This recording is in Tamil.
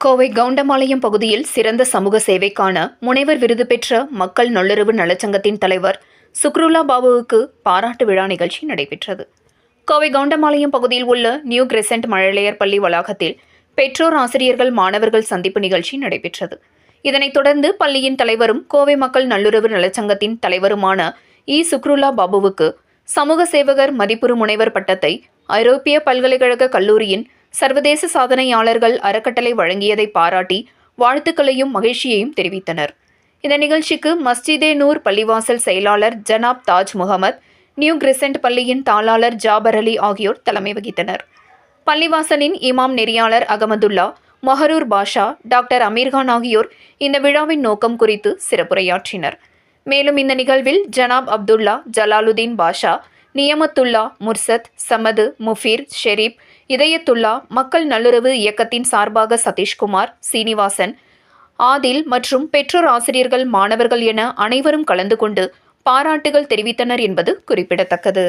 கோவை கவுண்டமாலயம் பகுதியில் சிறந்த சமூக சேவைக்கான முனைவர் விருது பெற்ற மக்கள் நல்லுறவு நலச்சங்கத்தின் தலைவர் சுக்ருல்லா பாபுவுக்கு பாராட்டு விழா நிகழ்ச்சி நடைபெற்றது. கோவை கவுண்டமாலயம் பகுதியில் உள்ள நியூ கிரெசன்ட் மழலையர் பள்ளி வளாகத்தில் பெற்றோர் ஆசிரியர்கள் மாணவர்கள் சந்திப்பு நிகழ்ச்சி நடைபெற்றது. இதனைத் தொடர்ந்து பள்ளியின் தலைவரும் கோவை மக்கள் நல்லுறவு நலச்சங்கத்தின் தலைவருமான இ. சுக்ருல்லா பாபுவுக்கு சமூக சேவகர் மதிப்புறு முனைவர் பட்டத்தை ஐரோப்பிய பல்கலைக்கழக கல்லூரியின் சர்வதேச சாதனையாளர்கள் அறக்கட்டளை வழங்கியதை பாராட்டி வாழ்த்துக்களையும் மகிழ்ச்சியையும் தெரிவித்தனர். இந்த நிகழ்ச்சிக்கு மஸ்ஜிதே நூர் பள்ளிவாசல் செயலாளர் ஜனாப் தாஜ் முகமது நியூ கிரிசென்ட் பள்ளியின் தாளாளர் ஜாபர் அலி ஆகியோர் தலைமை வகித்தனர். பள்ளிவாசலின் இமாம் நெறியாளர் அகமதுல்லா மொஹரூர் பாஷா டாக்டர் அமீர்கான் ஆகியோர் இந்த விழாவின் நோக்கம் குறித்து சிறப்புரையாற்றினர். மேலும் இந்த நிகழ்வில் ஜனாப் அப்துல்லா ஜலாலுதீன் பாஷா நியமத்துல்லா முர்சத் சமது முஃபீர் ஷெரீப் இதயத்துல்லா மக்கள் நல்லுறவு இயக்கத்தின் சார்பாக சதீஷ்குமார் சீனிவாசன் ஆதில் மற்றும் பெற்றோர் ஆசிரியர்கள் மாணவர்கள் என அனைவரும் கலந்து கொண்டு பாராட்டுகள் தெரிவித்தனர் என்பது குறிப்பிடத்தக்கது.